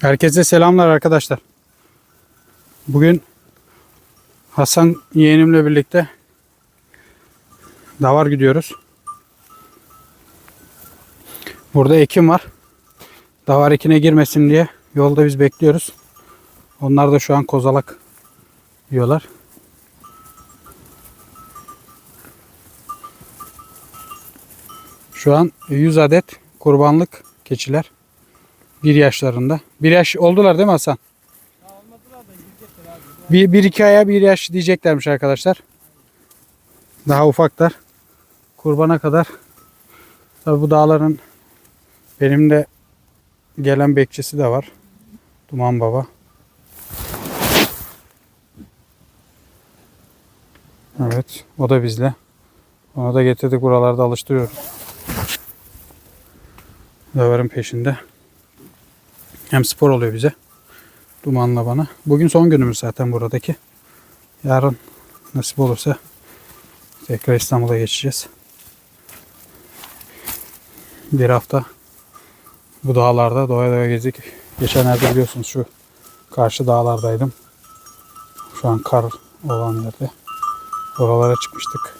Herkese selamlar arkadaşlar. Bugün Hasan yeğenimle birlikte davar gidiyoruz. Burada ekim var. Davar ekine girmesin diye yolda biz bekliyoruz. Onlar da şu an kozalak yiyorlar. Şu an 100 adet kurbanlık keçiler. Bir yaşlarında. Bir yaş oldular değil mi Hasan? Bir, bir iki aya bir yaş diyeceklermiş arkadaşlar. Daha ufaklar. Kurbana kadar. Tabi bu dağların benim de gelen bekçisi de var. Duman Baba. Evet. O da bizle. Onu da getirdik buralarda alıştırıyoruz. Döverin peşinde. Hem spor oluyor bize. Dumanla bana. Bugün son günümüz zaten buradaki. Yarın nasip olursa tekrar İstanbul'a geçeceğiz. Bir hafta bu dağlarda doya doya gezdik. Geçenlerde biliyorsunuz şu karşı dağlardaydım. Şu an kar olan yerde. Oralara çıkmıştık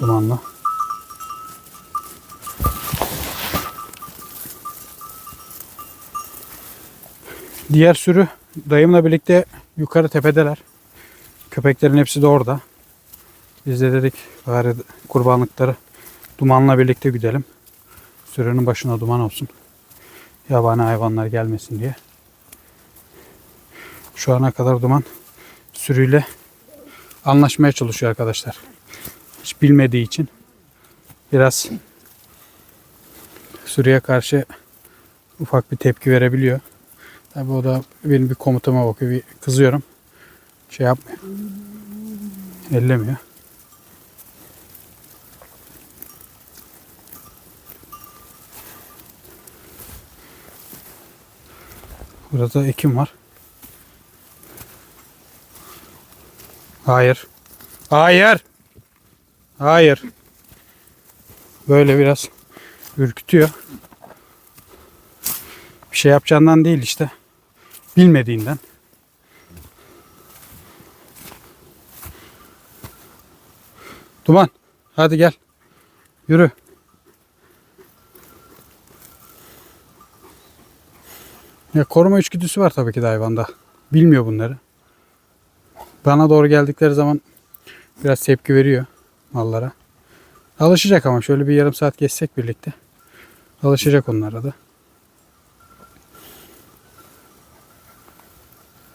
dumanla. Diğer sürü dayımla birlikte yukarı tepedeler. Köpeklerin hepsi de orada. Biz de dedik bari kurbanlıkları dumanla birlikte güdelim. Sürünün başına duman olsun. Yabani hayvanlar gelmesin diye. Şu ana kadar duman sürüyle anlaşmaya çalışıyor arkadaşlar. Hiç bilmediği için biraz sürüye karşı ufak bir tepki verebiliyor. Tabi o da benim bir komutama bakıyor. Bir kızıyorum. Şey yapmıyor. Ellemiyor. Burada ekim var. Hayır. Hayır. Hayır. Böyle biraz ürkütüyor. Bir şey yapacağından değil işte. Bilmediğinden. Duman. Hadi gel. Yürü. Ya koruma içgüdüsü var tabii ki de hayvanda. Bilmiyor bunları. Bana doğru geldikleri zaman biraz tepki veriyor mallara. Alışacak ama şöyle bir yarım saat geçsek birlikte. Alışacak onlara da.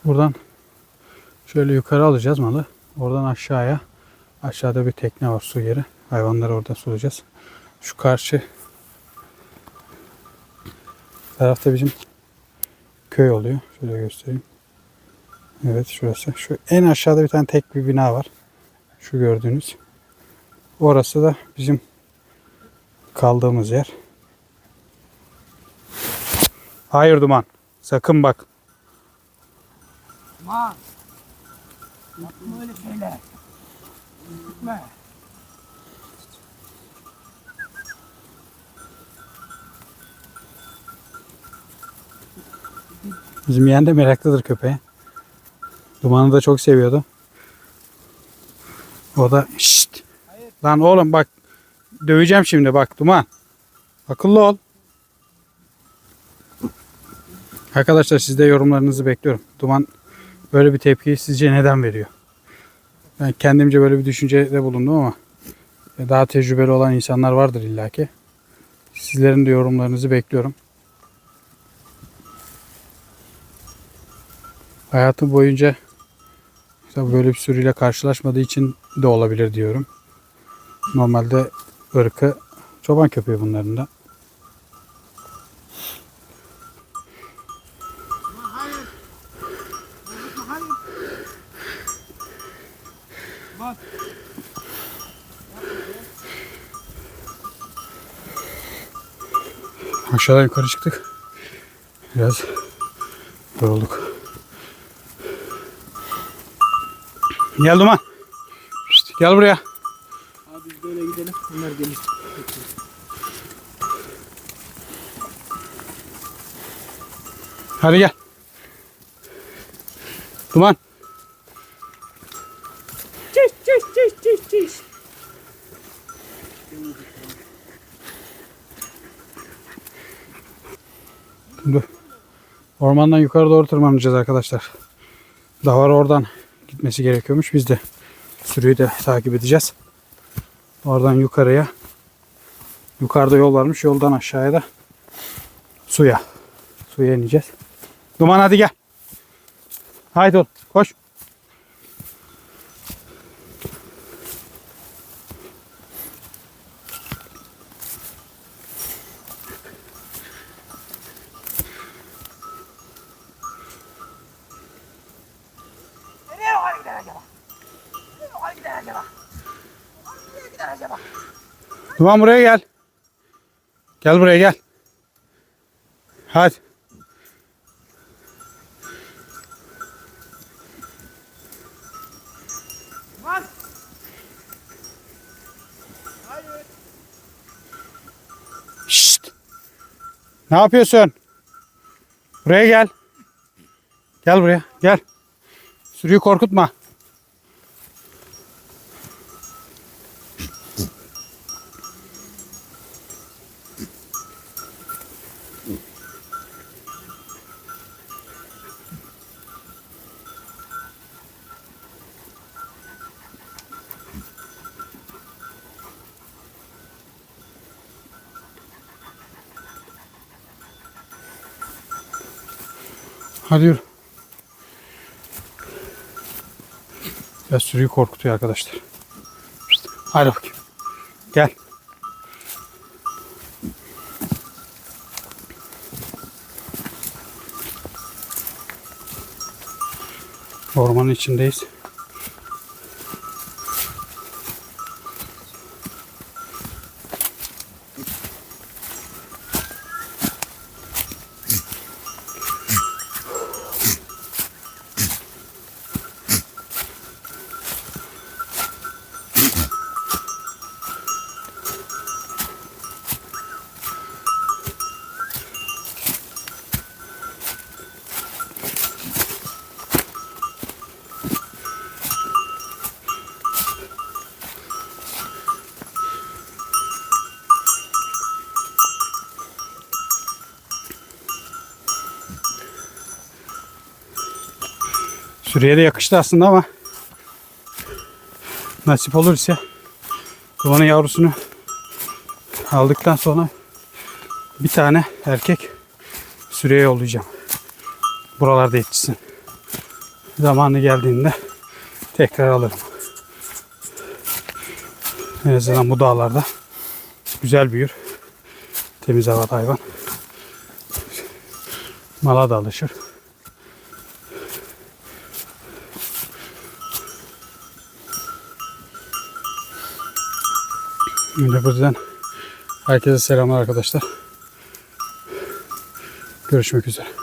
Buradan şöyle yukarı alacağız malı. Oradan aşağıya. Aşağıda bir tekne var su yeri. Hayvanları orada sulayacağız. Şu karşı tarafta bizim köy oluyor. Şöyle göstereyim. Evet şurası. Şu en aşağıda bir tane tek bir bina var. Şu gördüğünüz. Orası da bizim kaldığımız yer. Hayır Duman. Sakın bak. Ma. Yapma öyle şeyler. Gitme. Bizim yeğen de meraklıdır köpeğe. Dumanı da çok seviyordu. O da şşt. Lan oğlum bak döveceğim şimdi bak Duman. Akıllı ol. Arkadaşlar siz de yorumlarınızı bekliyorum. Duman böyle bir tepkiyi sizce neden veriyor? Ben kendimce böyle bir düşüncede bulundum ama daha tecrübeli olan insanlar vardır illaki. Sizlerin de yorumlarınızı bekliyorum. Hayatım boyunca tabii böyle bir sürüyle karşılaşmadığı için de olabilir diyorum. Normalde ırkı çoban köpeği bunların da. Bak. Aşağıdan yukarı çıktık. Biraz yorulduk. Gel Duman. Şşt, gel buraya. Abi biz böyle gidelim. Bunlar gelir. Hadi gel. Duman. Çiş çiş çiş. Şimdi ormandan yukarı doğru tırmanacağız arkadaşlar. Davar oradan gitmesi gerekiyormuş. Biz de sürüyü de takip edeceğiz. Oradan yukarıya. Yukarıda yol varmış. Yoldan aşağıya da suya. Suya ineceğiz. Duman hadi gel. Haydi oğlum koş. Nereye yukarı gider acaba? Nereye yukarı gider acaba? Nereye gider acaba? Duman buraya gel. Gel buraya gel. Hadi. Duman. Hayır. Şşt. Ne yapıyorsun? Buraya gel. Gel buraya. Gel. Sürüyü korkutma. Hadi yürü. Ya sürüyü korkutuyor arkadaşlar. Hadi bakayım. Gel. Ormanın içindeyiz. Sürüye de yakıştı aslında ama nasip olursa dumanın yavrusunu aldıktan sonra bir tane erkek sürüye yollayacağım. Buralarda yetişsin. Zamanı geldiğinde tekrar alırım. En azından bu dağlarda güzel büyür. Temiz havada hayvan. Mala da alışır. Buradan herkese selamlar arkadaşlar. Görüşmek üzere.